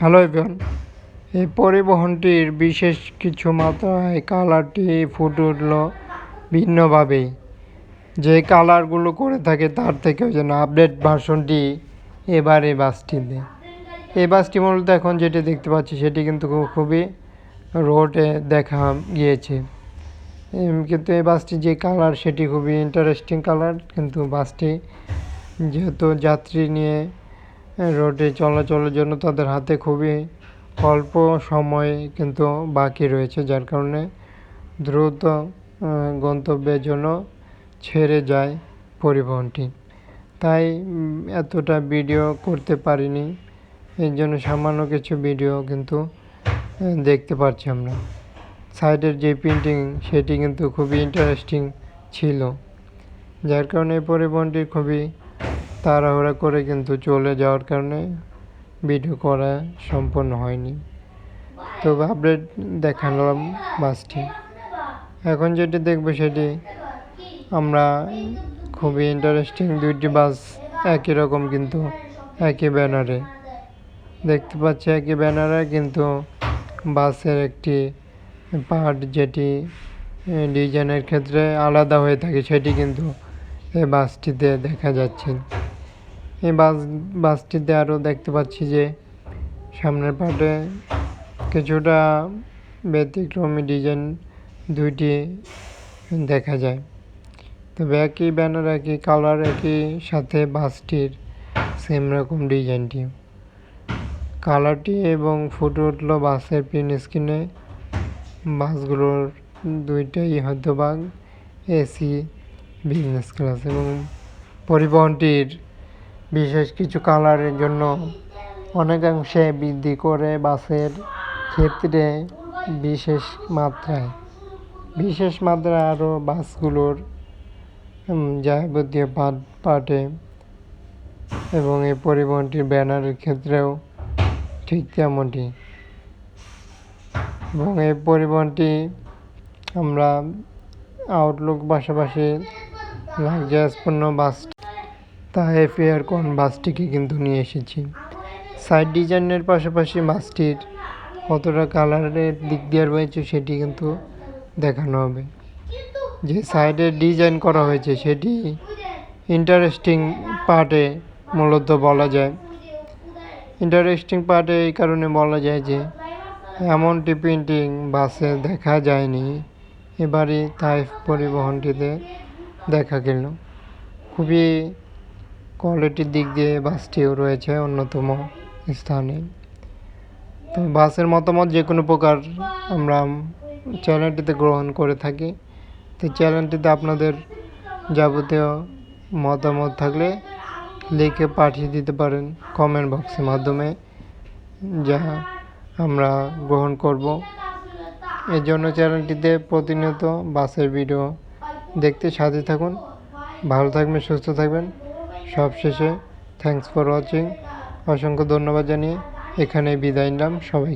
Hello everyone, এই পরিবহনটির বিশেষ কিছু মাত্রায় কালারটি ফুটে উঠল ভিন্নভাবেই। যে কালারগুলো করে থাকে তার থেকেও যেন আপডেট ভার্সনটি এবার এই বাসটিতে। এই বাসটি মূলত এখন যেটি দেখতে পাচ্ছি সেটি কিন্তু খুবই রোডে দেখা গিয়েছে। কিন্তু এই বাসটি যে কালার সেটি খুবই ইন্টারেস্টিং কালার, কিন্তু বাসটি যেহেতু যাত্রী নিয়ে রোডে চলাচলের জন্য তাদের হাতে খুবই অল্প সময় কিন্তু বাকি রয়েছে, যার কারণে দ্রুত গন্তব্যের জন্য ছেড়ে যায় পরিবহনটি। তাই এতটা ভিডিও করতে পারিনি, এর জন্য সামান্য কিছু ভিডিও কিন্তু দেখতে পাচ্ছি আমরা। সাইডের যে প্রিন্টিং সেটি কিন্তু খুবই ইন্টারেস্টিং ছিল, যার কারণে পরিবহনটি খুবই তাড়াহুড়া করে কিন্তু চলে যাওয়ার কারণে ভিডিও করা সম্পন্ন হয়নি। তো আপডেট দেখালাম বাসটি। এখন যেটি দেখব সেটি আমরা খুবই ইন্টারেস্টিং দুইটি বাস একই রকম কিন্তু একই ব্যানারে দেখতে পাচ্ছি একই ব্যানারে কিন্তু বাসের একটি পার্ট যেটি ডিজাইনের ক্ষেত্রে আলাদা হয়ে থাকে, সেটি কিন্তু এই বাসটিতে দেখা যাচ্ছে। এই বাস, বাসটিতে আরও দেখতে পাচ্ছি যে সামনের পার্টে কিছুটা ব্যতিক্রমী ডিজাইন দুইটি দেখা যায়। তবে একই ব্যানার, একই কালার, একই সাথে বাসটির সেম রকম ডিজাইনটি। কালারটি এবং ফুটে উঠল বাসের প্রিন্ট স্ক্রিনে বাসগুলোর দুইটাই হয়তো বা এসি বিজনেস ক্লাস এবং পরিবহনটির বিশেষ কিছু কালারের জন্য অনেকাংশে বৃদ্ধি করে বাসের ক্ষেত্রে বিশেষ মাত্রায়। বিশেষ মাত্রায় আরও বাসগুলোর যাবতীয় পার্ট পার্টে এবং এই পরিবহনটির ব্যানারের ক্ষেত্রেও ঠিক তেমনটি। এবং এই পরিবহনটি আমরা আউটলুক পাশাপাশি লাক্সারিয়াসপূর্ণ বাস তাই ফেয়ার কোন বাসটিকে কিন্তু নিয়ে এসেছি। সাইড ডিজাইনের পাশাপাশি বাসটির কতটা কালারের দিক দিয়ে রয়েছে সেটি কিন্তু দেখানো হবে। যে সাইডে ডিজাইন করা হয়েছে সেটি ইন্টারেস্টিং পার্টে মূলত বলা যায়। ইন্টারেস্টিং পার্টে এই কারণে বলা যায় যে এমনটি প্রিন্টিং বাসে দেখা যায়নি। এবারে তাই পরিবহনটিতে দেখা গেল। খুবই কোয়ালিটির দিক দিয়ে বাসটিও রয়েছে অন্যতম স্থানে। তো বাসের মতামত যে কোনো প্রকার আমরা চ্যানেলটিতে গ্রহণ করে থাকি। তো চ্যানেলটিতে আপনাদের যাবতীয় মতামত থাকলে লিখে পাঠিয়ে দিতে পারেন কমেন্ট বক্সের মাধ্যমে, যা আমরা গ্রহণ করব। এর জন্য চ্যানেলটিতে প্রতিনিয়ত বাসের ভিডিও দেখতে সাথে থাকুন। ভালো থাকবেন, সুস্থ থাকবেন। সবশেষে থ্যাংকস ফর ওয়াচিং অসংখ্য ধন্যবাদ জানিয়ে এখানে বিদায় নিলাম। সবাই